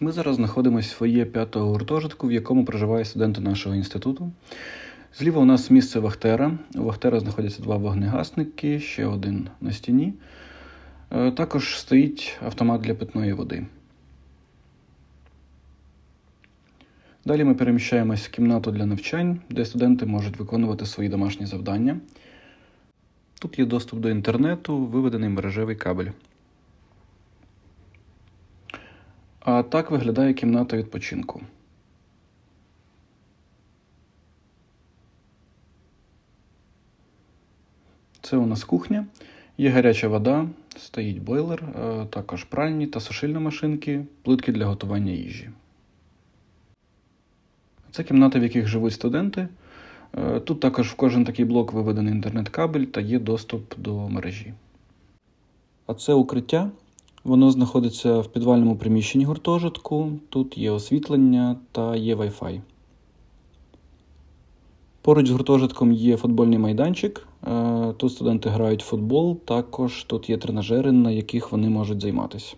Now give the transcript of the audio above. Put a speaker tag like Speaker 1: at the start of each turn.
Speaker 1: Ми зараз знаходимося в фоє п'ятого гуртожитку, в якому проживають студенти нашого інституту. Зліва у нас місце Вахтера. У Вахтера знаходяться два вогнегасники, ще один на стіні. Е, Також стоїть автомат для питної води. Далі ми переміщаємось в кімнату для навчань, де студенти можуть виконувати свої домашні завдання. Тут є доступ до інтернету, виведений мережевий кабель. А так виглядає кімната відпочинку. Це у нас кухня. Є гаряча вода, стоїть бойлер, е, також пральні та сушильні машинки, плитки для готування їжі. Це кімнати, в яких живуть студенти. Е, Тут також в кожен такий блок виведений інтернет-кабель та є доступ до мережі. А це укриття. Воно знаходиться в підвальному приміщенні гуртожитку. Тут є освітлення та є Wi-Fi. Поруч з гуртожитком є футбольний майданчик. Е, Тут студенти грають в футбол, також тут є тренажери, на яких вони можуть займатися.